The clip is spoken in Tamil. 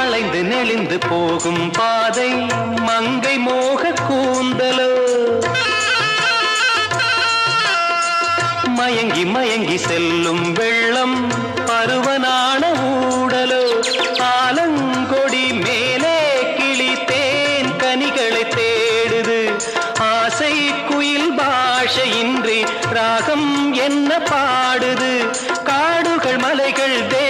அலைந்து நெளிந்து போகும் பாதை மங்கை மோக கூந்தலோ. மயங்கி மயங்கி செல்லும் வெள்ளம் பருவனான ஊடலோ. ஆலங்கொடி மேலே கிளி தேன் கனிகளை தேடுது. ஆசை குயில் பாஷையின்றி ராகம் என்ன பாடுது. காடுகள் மலைகள் தே